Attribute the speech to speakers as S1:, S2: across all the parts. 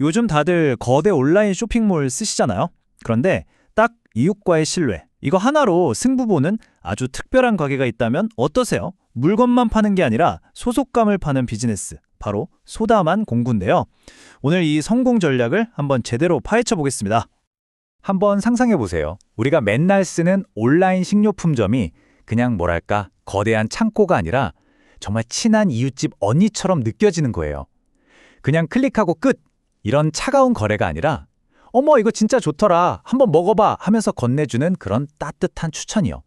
S1: 요즘 다들 거대 온라인 쇼핑몰 쓰시잖아요. 그런데 딱 이웃과의 신뢰, 이거 하나로 승부 보는 아주 특별한 가게가 있다면 어떠세요? 물건만 파는 게 아니라 소속감을 파는 비즈니스, 바로 소다만 공구인데요. 오늘 이 성공 전략을 한번 제대로 파헤쳐 보겠습니다.
S2: 한번 상상해 보세요. 우리가 맨날 쓰는 온라인 식료품점이 그냥 뭐랄까 거대한 창고가 아니라 정말 친한 이웃집 언니처럼 느껴지는 거예요. 그냥 클릭하고 끝! 이런 차가운 거래가 아니라 어머 이거 진짜 좋더라 한번 먹어봐 하면서 건네주는 그런 따뜻한 추천이요.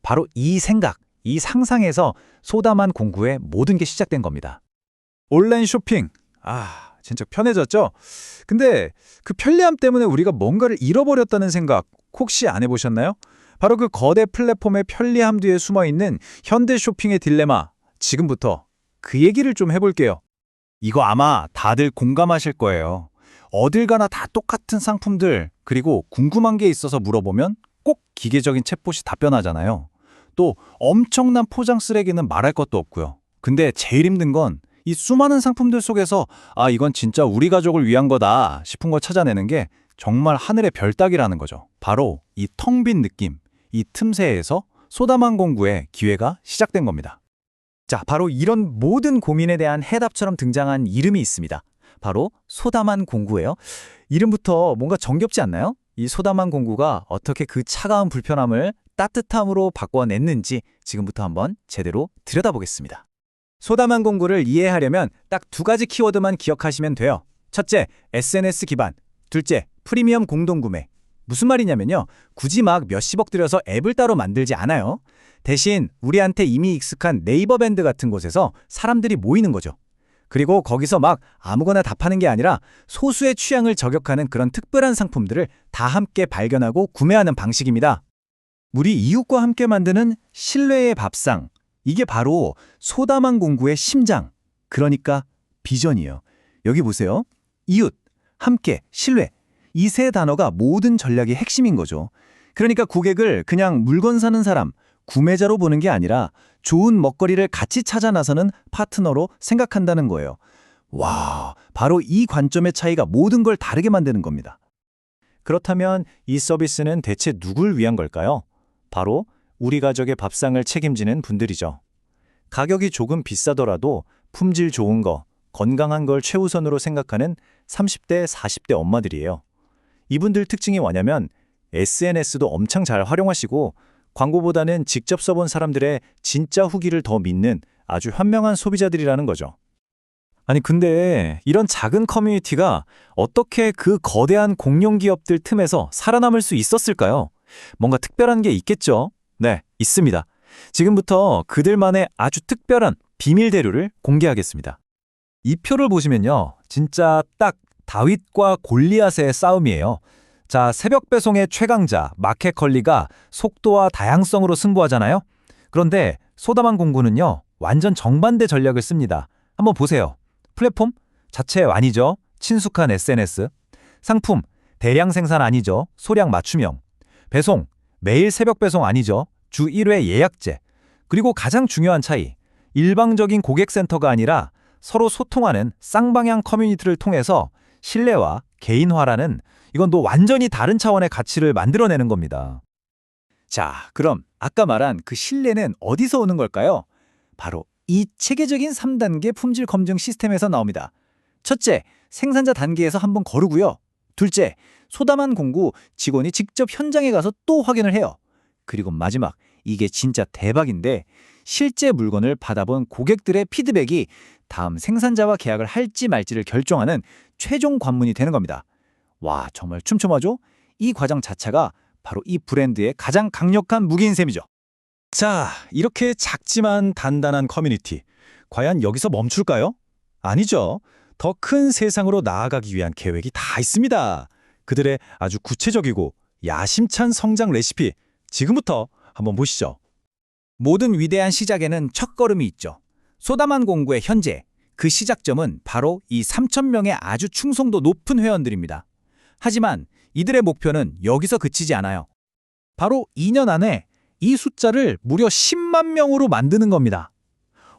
S2: 바로 이 생각, 이 상상에서 소다만 공구의 모든 게 시작된 겁니다.
S3: 온라인 쇼핑. 아, 진짜 편해졌죠? 근데 그 편리함 때문에 우리가 뭔가를 잃어버렸다는 생각 혹시 안 해보셨나요? 바로 그 거대 플랫폼의 편리함 뒤에 숨어 있는 현대 쇼핑의 딜레마. 지금부터 그 얘기를 좀 해볼게요. 이거 아마 다들 공감하실 거예요. 어딜 가나 다 똑같은 상품들, 그리고 궁금한 게 있어서 물어보면 꼭 기계적인 챗봇이 답변하잖아요. 또 엄청난 포장 쓰레기는 말할 것도 없고요. 근데 제일 힘든 건 이 수많은 상품들 속에서 아 이건 진짜 우리 가족을 위한 거다 싶은 걸 찾아내는 게 정말 하늘의 별 따기라는 거죠. 바로 이 텅 빈 느낌, 이 틈새에서 소다만 공구의 기회가 시작된 겁니다.
S2: 자, 바로 이런 모든 고민에 대한 해답처럼 등장한 이름이 있습니다. 바로 소다만 공구예요. 이름부터 뭔가 정겹지 않나요? 이 소다만 공구가 어떻게 그 차가운 불편함을 따뜻함으로 바꿔냈는지 지금부터 한번 제대로 들여다보겠습니다. 소다만 공구를 이해하려면 딱 두 가지 키워드만 기억하시면 돼요. 첫째, SNS 기반. 둘째, 프리미엄 공동구매. 무슨 말이냐면요. 굳이 막 몇십억 들여서 앱을 따로 만들지 않아요. 대신 우리한테 이미 익숙한 네이버 밴드 같은 곳에서 사람들이 모이는 거죠. 그리고 거기서 막 아무거나 다 파는 게 아니라 소수의 취향을 저격하는 그런 특별한 상품들을 다 함께 발견하고 구매하는 방식입니다. 우리 이웃과 함께 만드는 신뢰의 밥상. 이게 바로 소다만 공구의 심장. 그러니까 비전이에요. 여기 보세요. 이웃, 함께, 신뢰. 이 세 단어가 모든 전략의 핵심인 거죠. 그러니까 고객을 그냥 물건 사는 사람, 구매자로 보는 게 아니라 좋은 먹거리를 같이 찾아 나서는 파트너로 생각한다는 거예요. 와, 바로 이 관점의 차이가 모든 걸 다르게 만드는 겁니다. 그렇다면 이 서비스는 대체 누굴 위한 걸까요? 바로 우리 가족의 밥상을 책임지는 분들이죠. 가격이 조금 비싸더라도 품질 좋은 거, 건강한 걸 최우선으로 생각하는 30대, 40대 엄마들이에요. 이분들 특징이 뭐냐면 SNS도 엄청 잘 활용하시고 광고보다는 직접 써본 사람들의 진짜 후기를 더 믿는 아주 현명한 소비자들이라는 거죠. 아니 근데 이런 작은 커뮤니티가 어떻게 그 거대한 공룡 기업들 틈에서 살아남을 수 있었을까요? 뭔가 특별한 게 있겠죠? 네, 있습니다. 지금부터 그들만의 아주 특별한 비밀 대류를 공개하겠습니다. 이 표를 보시면요. 진짜 딱 다윗과 골리앗의 싸움이에요. 자, 새벽 배송의 최강자 마켓컬리가 속도와 다양성으로 승부하잖아요. 그런데 소다만 공구는요. 완전 정반대 전략을 씁니다. 한번 보세요. 플랫폼 자체 아니죠. 친숙한 SNS. 상품 대량 생산 아니죠. 소량 맞춤형. 배송 매일 새벽 배송 아니죠. 주 1회 예약제. 그리고 가장 중요한 차이. 일방적인 고객센터가 아니라 서로 소통하는 쌍방향 커뮤니티를 통해서 신뢰와 개인화라는 이건 또 완전히 다른 차원의 가치를 만들어내는 겁니다. 자, 그럼 아까 말한 그 신뢰는 어디서 오는 걸까요? 바로 이 체계적인 3단계 품질 검증 시스템에서 나옵니다. 첫째, 생산자 단계에서 한번 거르고요. 둘째, 소다만 공구 직원이 직접 현장에 가서 또 확인을 해요. 그리고 마지막, 이게 진짜 대박인데 실제 물건을 받아본 고객들의 피드백이 다음 생산자와 계약을 할지 말지를 결정하는 최종 관문이 되는 겁니다. 와, 정말 춤춤하죠? 이 과정 자체가 바로 이 브랜드의 가장 강력한 무기인 셈이죠. 자, 이렇게 작지만 단단한 커뮤니티. 과연 여기서 멈출까요? 아니죠. 더 큰 세상으로 나아가기 위한 계획이 다 있습니다. 그들의 아주 구체적이고 야심찬 성장 레시피. 지금부터 한번 보시죠. 모든 위대한 시작에는 첫걸음이 있죠. 소다만 공구의 현재 그 시작점은 바로 이 3,000명의 아주 충성도 높은 회원들입니다. 하지만 이들의 목표는 여기서 그치지 않아요. 바로 2년 안에 이 숫자를 무려 10만 명으로 만드는 겁니다.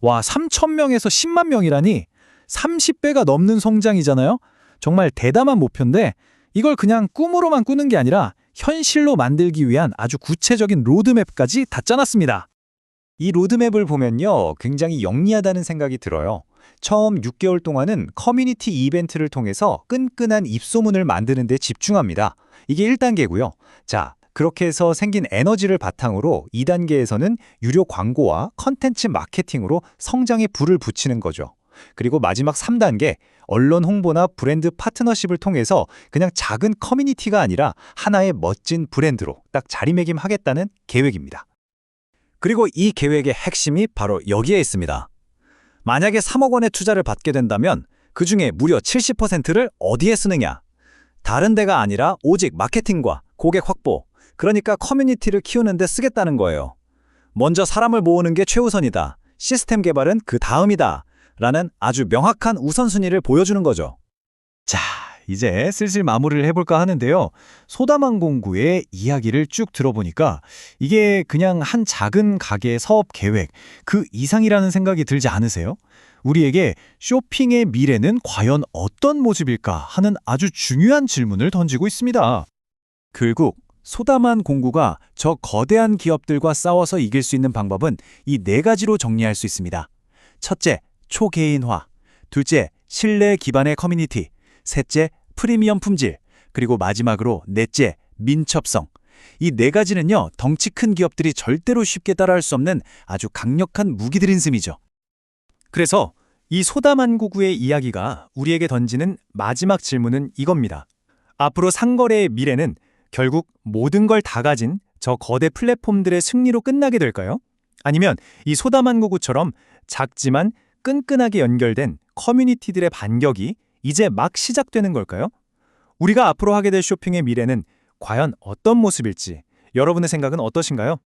S2: 와, 3,000명에서 10만 명이라니 30배가 넘는 성장이잖아요?
S3: 정말 대담한 목표인데 이걸 그냥 꿈으로만 꾸는 게 아니라 현실로 만들기 위한 아주 구체적인 로드맵까지 다 짜놨습니다.
S2: 이 로드맵을 보면요, 굉장히 영리하다는 생각이 들어요. 처음 6개월 동안은 커뮤니티 이벤트를 통해서 끈끈한 입소문을 만드는 데 집중합니다. 이게 1단계고요. 자, 그렇게 해서 생긴 에너지를 바탕으로 2단계에서는 유료 광고와 컨텐츠 마케팅으로 성장에 불을 붙이는 거죠. 그리고 마지막 3단계, 언론 홍보나 브랜드 파트너십을 통해서 그냥 작은 커뮤니티가 아니라 하나의 멋진 브랜드로 딱 자리매김하겠다는 계획입니다.
S1: 그리고 이 계획의 핵심이 바로 여기에 있습니다. 만약에 3억 원의 투자를 받게 된다면 그 중에 무려 70%를 어디에 쓰느냐? 다른 데가 아니라 오직 마케팅과 고객 확보, 그러니까 커뮤니티를 키우는 데 쓰겠다는 거예요. 먼저 사람을 모으는 게 최우선이다. 시스템 개발은 그 다음이다. 라는 아주 명확한 우선순위를 보여주는 거죠.
S3: 자, 이제 슬슬 마무리를 해볼까 하는데요. 소다만 공구의 이야기를 쭉 들어보니까 이게 그냥 한 작은 가게 사업 계획 그 이상이라는 생각이 들지 않으세요? 우리에게 쇼핑의 미래는 과연 어떤 모습일까 하는 아주 중요한 질문을 던지고 있습니다.
S1: 결국 소담한 공구가 저 거대한 기업들과 싸워서 이길 수 있는 방법은 이 네 가지로 정리할 수 있습니다. 첫째, 초개인화. 둘째, 신뢰 기반의 커뮤니티. 셋째, 프리미엄 품질. 그리고 마지막으로 넷째, 민첩성. 이 네 가지는요, 덩치 큰 기업들이 절대로 쉽게 따라할 수 없는 아주 강력한 무기들인 셈이죠. 그래서 이 소담한구구의 이야기가 우리에게 던지는 마지막 질문은 이겁니다. 앞으로 상거래의 미래는 결국 모든 걸 다 가진 저 거대 플랫폼들의 승리로 끝나게 될까요? 아니면 이 소담한구구처럼 작지만 끈끈하게 연결된 커뮤니티들의 반격이 이제 막 시작되는 걸까요? 우리가 앞으로 하게 될 쇼핑의 미래는 과연 어떤 모습일지 여러분의 생각은 어떠신가요?